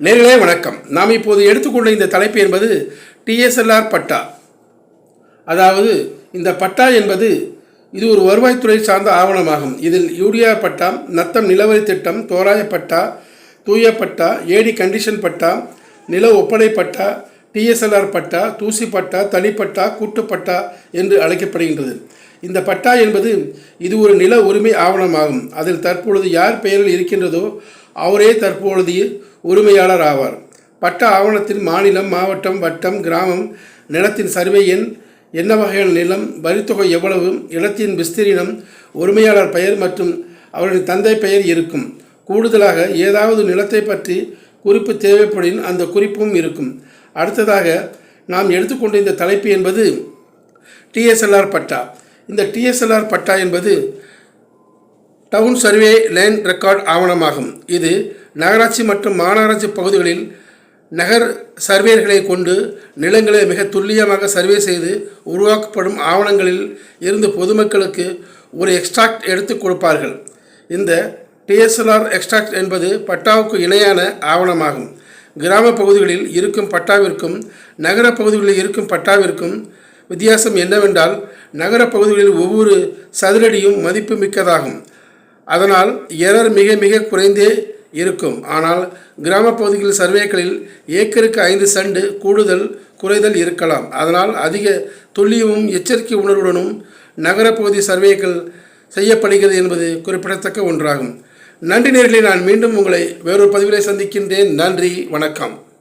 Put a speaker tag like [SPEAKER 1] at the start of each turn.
[SPEAKER 1] நேர்களே வணக்கம். நாம் இப்போது எடுத்துக்கொண்ட இந்த தலைப்பு என்பது டிஎஸ்எல்ஆர் பட்டா. அதாவது இந்த பட்டா என்பது இது ஒரு வருவாய்த்துறை சார்ந்த ஆவணமாகும். இதில் யூடிஆர் பட்டா நத்தம் நிலவரி திட்டம் தோராய பட்டா தூய பட்டா ஏடி கண்டிஷன் பட்டா நில ஒப்படை பட்டா டிஎஸ்எல்ஆர் பட்டா தூசி பட்டா தனிப்பட்டா கூட்டுப்பட்டா என்று அழைக்கப்படுகின்றது. இந்த பட்டா என்பது இது ஒரு நில உரிமை ஆவணமாகும். அதில் தற்பொழுது யார் பெயரில் இருக்கின்றதோ அவரே தற்பொழுது உரிமையாளர் ஆவார் பட்டா ஆவணத்தில் மாநிலம் மாவட்டம் வட்டம் கிராமம் நிலத்தின் சர்வே எண் என்ன வகையான நிலம் வரித்தொகை எவ்வளவு இடத்தின் விஸ்தீரினம் உரிமையாளர் பெயர் மற்றும் அவரின் தந்தை பெயர் இருக்கும். கூடுதலாக ஏதாவது நிலத்தை பற்றி குறிப்பு தேவைப்படின் அந்த குறிப்பும் இருக்கும். அடுத்ததாக நாம் எடுத்துக்கொண்ட இந்த தலைப்பு என்பது டிஎஸ்எல்ஆர் பட்டா. இந்த டிஎஸ்எல்ஆர் பட்டா என்பது டவுன் சர்வே லேண்ட் ரெக்கார்ட் ஆவணமாகும். இது நகராட்சி மற்றும் மாநகராட்சி பகுதிகளில் நகர் சர்வேயர்களை கொண்டு நிலங்களை மிக துல்லியமாக சர்வே செய்து உருவாக்கப்படும் ஆவணங்களில் இருந்து பொதுமக்களுக்கு ஒரு எக்ஸ்ட்ராக்ட் எடுத்து கொடுப்பார்கள். இந்த டிஎஸ்எல்ஆர் எக்ஸ்ட்ராக்ட் என்பது பட்டாவுக்கு இணையான ஆவணமாகும். கிராம பகுதிகளில் இருக்கும் பட்டாவிற்கும் நகர பகுதிகளில் இருக்கும் பட்டாவிற்கும் வித்தியாசம் என்னவென்றால் நகர பகுதிகளில் ஒவ்வொரு சதுரடியும் மதிப்பு மிக்கதாகும். அதனால் எரர் மிக மிக குறைந்தே இருக்கும். ஆனால் கிராமப்பகுதிகளில் சர்வேக்களில் ஏக்கருக்கு ஐந்து சென்ட் கூடுதல் குறைதல் இருக்கலாம். அதனால் அதிக துல்லியமும் எச்சரிக்கை உணர்வுடனும் நகரப்பகுதி சர்வேக்கள் செய்யப்படுகிறது என்பது குறிப்பிடத்தக்க ஒன்றாகும். நன்றி நேர்களை நான் மீண்டும் உங்களை வேறொரு பதிவிலே சந்திக்கின்றேன். நன்றி வணக்கம்.